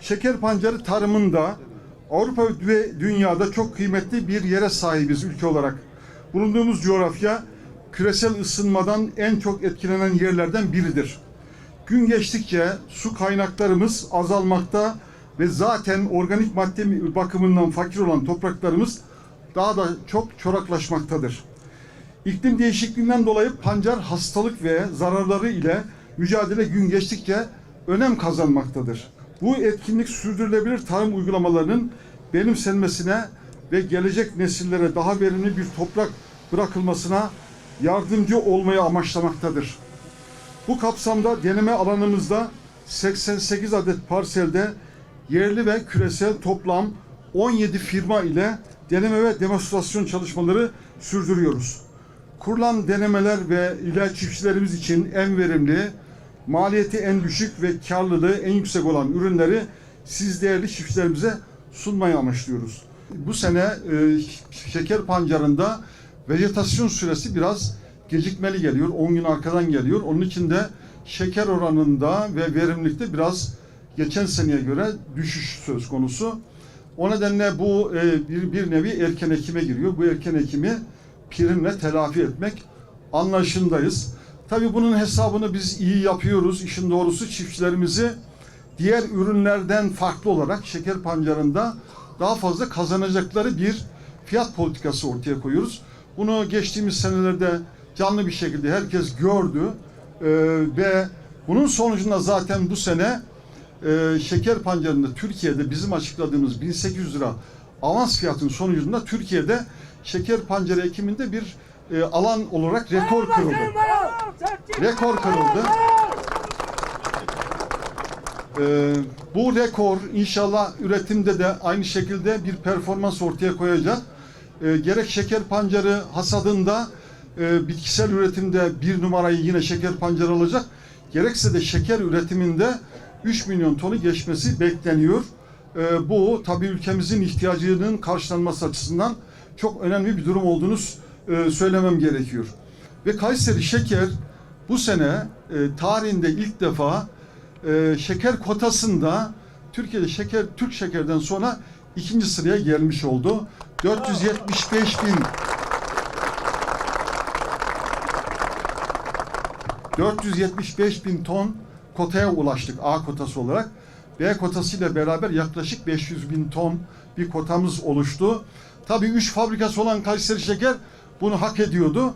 şeker pancarı tarımında Avrupa ve dünyada çok kıymetli bir yere sahibiz ülke olarak. Bulunduğumuz coğrafya küresel ısınmadan en çok etkilenen yerlerden biridir. Gün geçtikçe su kaynaklarımız azalmakta ve zaten organik madde bakımından fakir olan topraklarımız daha da çok çoraklaşmaktadır. İklim değişikliğinden dolayı pancar hastalık ve zararları ile mücadele gün geçtikçe önem kazanmaktadır. Bu etkinlik sürdürülebilir tarım uygulamalarının benimsenmesine ve gelecek nesillere daha verimli bir toprak bırakılmasına yardımcı olmayı amaçlamaktadır. Bu kapsamda deneme alanımızda 88 adet parselde yerli ve küresel toplam 17 firma ile deneme ve demonstrasyon çalışmaları sürdürüyoruz. Kurulan denemeler ve ile çiftçilerimiz için en verimli, maliyeti en düşük ve karlılığı en yüksek olan ürünleri siz değerli çiftçilerimize sunmayı amaçlıyoruz. Bu sene e, şeker pancarında vejetasyon süresi biraz gecikmeli geliyor. 10 gün arkadan geliyor. Onun için de şeker oranında ve verimlilikte biraz geçen seneye göre düşüş söz konusu. O nedenle bu e, bir, bir nevi erken ekime giriyor. Bu erken ekimi primle telafi etmek anlayışındayız. Tabii bunun hesabını biz iyi yapıyoruz. İşin doğrusu çiftçilerimizi diğer ürünlerden farklı olarak şeker pancarında daha fazla kazanacakları bir fiyat politikası ortaya koyuyoruz. Bunu geçtiğimiz senelerde canlı bir şekilde herkes gördü Ee, ve bunun sonucunda zaten bu sene e, şeker pancarında Türkiye'de bizim açıkladığımız 1800 lira avans fiyatının sonucunda Türkiye'de şeker pancarı ekiminde bir e, alan olarak rekor kırıldı. Rekor kırıldı. Ee, bu rekor inşallah üretimde de aynı şekilde bir performans ortaya koyacak. Ee, gerek şeker pancarı hasadında e, bitkisel üretimde bir numarayı yine şeker pancarı alacak. Gerekse de şeker üretiminde 3 milyon tonu geçmesi bekleniyor. Ee, bu tabii ülkemizin ihtiyacının karşılanması açısından çok önemli bir durum olduğunu e, söylemem gerekiyor. Ve Kayseri Şeker bu sene e, tarihinde ilk defa e, şeker kotasında Türkiye'de şeker Türk şekerden sonra ikinci sıraya gelmiş oldu. 475 bin 475 bin ton kotaya ulaştık A kotası olarak. B kotası ile beraber yaklaşık 500 bin ton bir kotamız oluştu. Tabii 3 fabrikası olan Kayseri Şeker bunu hak ediyordu.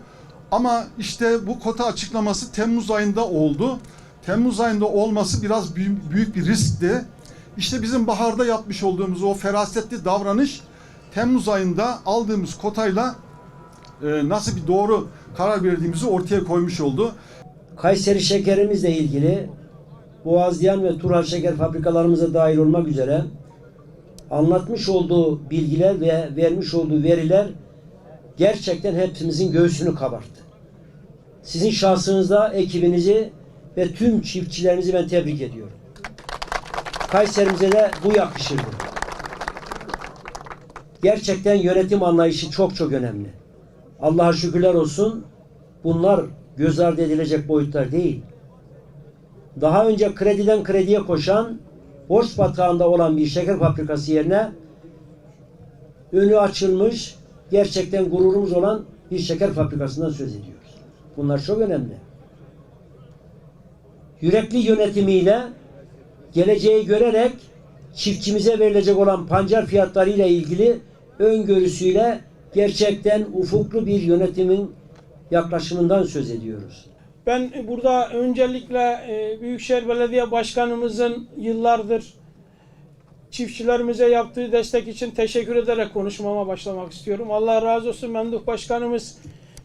Ama işte bu kota açıklaması Temmuz ayında oldu. Temmuz ayında olması biraz büyük, bir riskti. İşte bizim baharda yapmış olduğumuz o ferasetli davranış Temmuz ayında aldığımız kotayla e, nasıl bir doğru karar verdiğimizi ortaya koymuş oldu. Kayseri şekerimizle ilgili Boğazlayan ve Turhal şeker fabrikalarımıza dahil olmak üzere anlatmış olduğu bilgiler ve vermiş olduğu veriler gerçekten hepimizin göğsünü kabarttı. Sizin şahsınızda ekibinizi ve tüm çiftçilerinizi ben tebrik ediyorum. Kayserimize de bu yakışırdı. Gerçekten yönetim anlayışı çok çok önemli. Allah'a şükürler olsun bunlar göz ardı edilecek boyutlar değil. Daha önce krediden krediye koşan, borç batağında olan bir şeker fabrikası yerine önü açılmış, gerçekten gururumuz olan bir şeker fabrikasından söz ediyoruz. Bunlar çok önemli. Yürekli yönetimiyle geleceği görerek çiftçimize verilecek olan pancar fiyatları ile ilgili öngörüsüyle gerçekten ufuklu bir yönetimin yaklaşımından söz ediyoruz. Ben burada öncelikle e, Büyükşehir Belediye Başkanımızın yıllardır çiftçilerimize yaptığı destek için teşekkür ederek konuşmama başlamak istiyorum. Allah razı olsun Memduh Başkanımız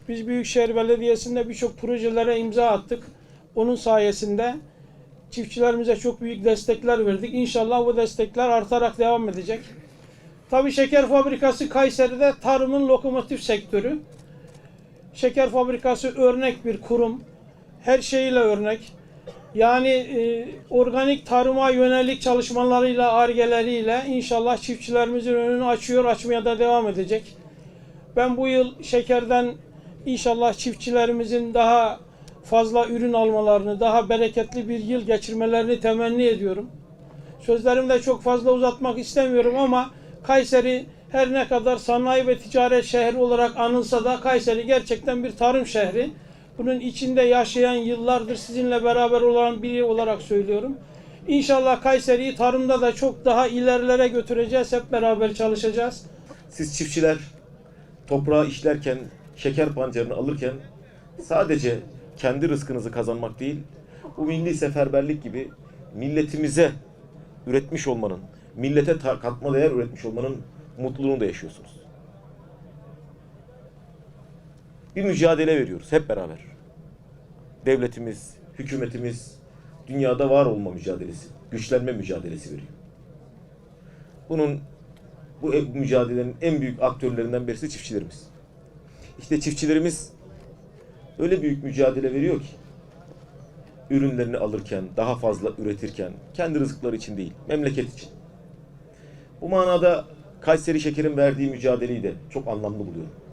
biz Büyükşehir Belediyesi'nde birçok projelere imza attık. Onun sayesinde çiftçilerimize çok büyük destekler verdik. İnşallah bu destekler artarak devam edecek. Tabii şeker fabrikası Kayseri'de tarımın lokomotif sektörü. Şeker fabrikası örnek bir kurum. Her şeyiyle örnek. Yani e, organik tarıma yönelik çalışmalarıyla, argeleriyle inşallah çiftçilerimizin önünü açıyor, açmaya da devam edecek. Ben bu yıl şekerden inşallah çiftçilerimizin daha fazla ürün almalarını, daha bereketli bir yıl geçirmelerini temenni ediyorum. Sözlerimi de çok fazla uzatmak istemiyorum ama Kayseri her ne kadar sanayi ve ticaret şehri olarak anılsa da Kayseri gerçekten bir tarım şehri. Bunun içinde yaşayan yıllardır sizinle beraber olan biri olarak söylüyorum. İnşallah Kayseri'yi tarımda da çok daha ilerilere götüreceğiz. Hep beraber çalışacağız. Siz çiftçiler toprağı işlerken, şeker pancarını alırken sadece kendi rızkınızı kazanmak değil, bu milli seferberlik gibi milletimize üretmiş olmanın, millete katma değer üretmiş olmanın mutluluğunu da yaşıyorsunuz. Bir mücadele veriyoruz hep beraber. Devletimiz, hükümetimiz dünyada var olma mücadelesi, güçlenme mücadelesi veriyor. Bunun bu e- mücadelenin en büyük aktörlerinden birisi çiftçilerimiz. İşte çiftçilerimiz öyle büyük mücadele veriyor ki ürünlerini alırken, daha fazla üretirken, kendi rızıkları için değil, memleket için. Bu manada Kayseri Şeker'in verdiği mücadeleyi de çok anlamlı buluyorum.